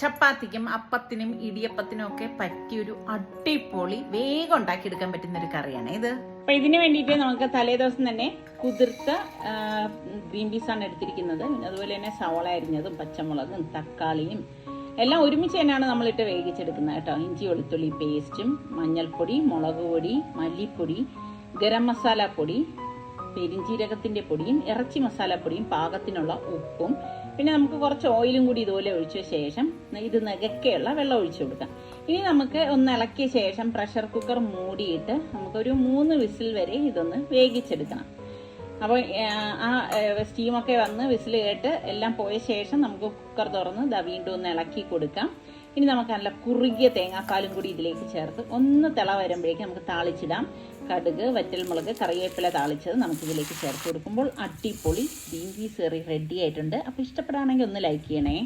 ചപ്പാത്തിക്കും അപ്പത്തിനും ഇടിയപ്പത്തിനും ഒക്കെ പറ്റിയൊരു അടിപൊളി വേഗം ഉണ്ടാക്കിയെടുക്കാൻ പറ്റുന്ന ഒരു കറിയാണ് ഇത്. അപ്പൊ ഇതിന് വേണ്ടിയിട്ട് നമുക്ക് തലേദിവസം തന്നെ കുതിർത്ത ഗ്രീൻ പീസാണ് എടുത്തിരിക്കുന്നത്. അതുപോലെ തന്നെ സവള അരിഞ്ഞതും പച്ചമുളകും തക്കാളിയും എല്ലാം ഒരുമിച്ച് തന്നെയാണ് നമ്മളിട്ട് വേവിച്ചെടുക്കുന്നത് കേട്ടോ. ഇഞ്ചി വെളുത്തുള്ളി പേസ്റ്റും മഞ്ഞൾപ്പൊടി മുളക് പൊടി മല്ലിപ്പൊടി ഗരം മസാല പൊടി പെരിഞ്ജീരകത്തിന്റെ പൊടിയും ഇറച്ചി മസാലപ്പൊടിയും പാകത്തിനുള്ള ഉപ്പും. പിന്നെ നമുക്ക് കുറച്ച് ഓയിലും കൂടി ഇതുപോലെ ഒഴിച്ച ശേഷം ഇത് നികക്കെയുള്ള വെള്ളം ഒഴിച്ചു കൊടുക്കാം. ഇനി നമുക്ക് ഒന്ന് ഇളക്കിയ ശേഷം പ്രഷർ കുക്കർ മൂടിയിട്ട് നമുക്കൊരു മൂന്ന് വിസിൽ വരെ ഇതൊന്ന് വേവിച്ചെടുക്കണം. അപ്പോൾ ആ സ്റ്റീമൊക്കെ വന്ന് വിസിൽ കേട്ട് എല്ലാം പോയ ശേഷം നമുക്ക് കുക്കർ തുറന്ന് ദാ വീണ്ടും ഒന്ന് ഇളക്കി കൊടുക്കാം. ഇനി നമുക്ക് നല്ല കുറുകിയ തേങ്ങാക്കാലും കൂടി ഇതിലേക്ക് ചേർത്ത് ഒന്ന് തിള വരുമ്പോഴേക്കും നമുക്ക് താളിച്ചിടാം. കടുക് വറ്റൽമുളക് കറിവേപ്പില താളിച്ചത് നമുക്ക് ഇതിലേക്ക് ചേർത്ത് കൊടുക്കുമ്പോൾ അടിപൊളി ഗ്രീൻ പീസ് കറി റെഡി ആയിട്ടുണ്ട്. അപ്പോൾ ഇഷ്ടപ്പെടുകയാണെങ്കിൽ ഒന്ന് ലൈക്ക് ചെയ്യണേ.